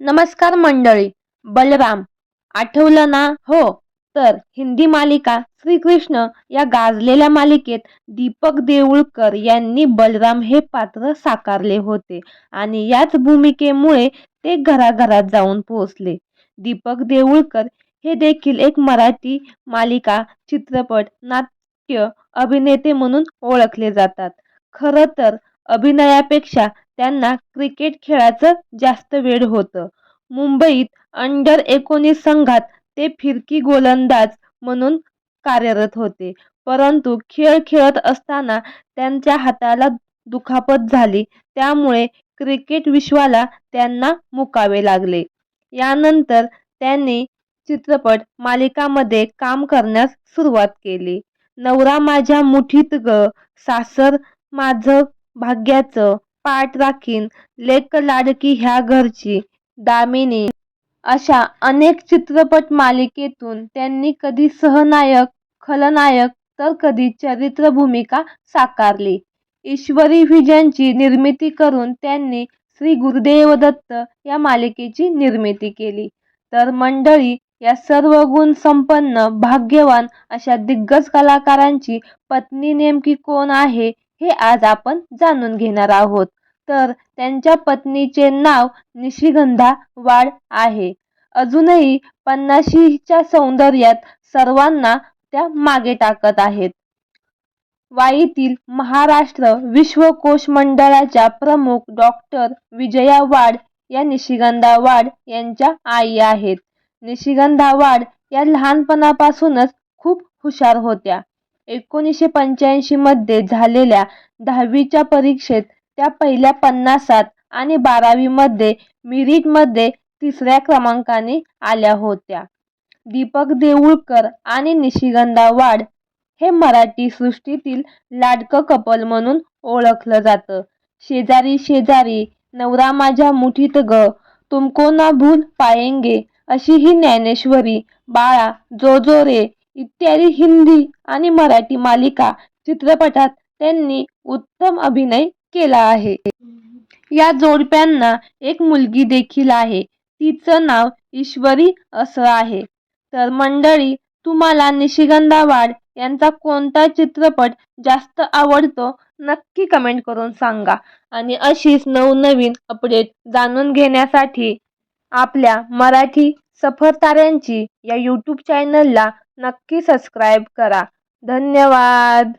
नमस्कार मंडळी बलराम. आठवलं ना? हो. तर हिंदी मालिका श्रीकृष्ण या गाजलेल्या मालिकेत दीपक देऊळकर यांनी बलराम हे पात्र साकारले होते आणि याच भूमिकेमुळे ते घराघरात जाऊन पोहोचले. दीपक देऊळकर हे देखील एक मराठी मालिका चित्रपट नाट्य अभिनेते म्हणून ओळखले जातात. खरं तर अभिनयापेक्षा त्यांना क्रिकेट खेळाचं जास्त वेड होतं. मुंबईत अंडर एकोणीस संघात ते फिरकी गोलंदाज म्हणून कार्यरत होते. परंतु खेळ खेळत असताना त्यांच्या हाताला दुखापत झाली. त्यामुळे क्रिकेट विश्वाला त्यांना मुकावे लागले. यानंतर त्यांनी चित्रपट मालिकांमध्ये काम करण्यास सुरुवात केली. नवरा माझ्या मुठीत ग सासर माझं भाग्याचं पाठ राखीन. लेक लाडकी ह्या घरची. दामिनी. अशा अनेक चित्रपट मालिकेतून त्यांनी कधी सहनायक खलनायक तर कधी चरित्र भूमिका साकारली. ईश्वरी व्हिजनची निर्मिती करून त्यांनी श्री गुरुदेव दत्त या मालिकेची निर्मिती केली. तर मंडळी या सर्व गुण संपन्न भाग्यवान अशा दिग्गज कलाकारांची पत्नी नेमकी कोण आहे हे आज आपण जाणून घेणार आहोत. तर त्यांच्या पत्नीचे नाव निशिगंधा वाड आहे. अजूनही पन्नाशीच्या सौंदर्यात सर्वांना त्या मागे टाकत आहेत. वाईतील महाराष्ट्र विश्वकोश मंडळाच्या प्रमुख डॉक्टर विजया वाड या निशिगंधा वाड यांच्या आई आहेत. निशिगंधा वाड या लहानपणापासूनच खूप हुशार होत्या. एकोणीसशे पंच्याऐंशी मध्ये झालेल्या दहावीच्या परीक्षेत त्या पहिल्या पन्नासात आणि बारावीमध्ये मिरिटमध्ये तिसऱ्या क्रमांकाने आल्या होत्या. दीपक देऊळकर आणि निशिगंधा वाड हे मराठी सृष्टीतील लाडकं कपल म्हणून ओळखलं जातं. शेजारी शेजारी नवरा माझ्या मुठीत ग तुमको ना भूल पाएंगे अशी ही ज्ञानेश्वरी बाळा जो जो रे इत्यादी हिंदी आणि मराठी मालिका चित्रपटात त्यांनी उत्तम अभिनय केला आहे. या जोडप्यांना एक मुलगी देखील आहे. तिचं नाव ईश्वरी असं आहे. तर मंडळी तुम्हाला निशिगंधा वाड यांचा कोणता चित्रपट जास्त आवडतो नक्की कमेंट करून सांगा. आणि अशीच नवनवीन अपडेट जाणून घेण्यासाठी आपल्या मराठी सफरताऱ्यांची या यूट्यूब चॅनलला नक्की सबस्क्राईब करा. धन्यवाद!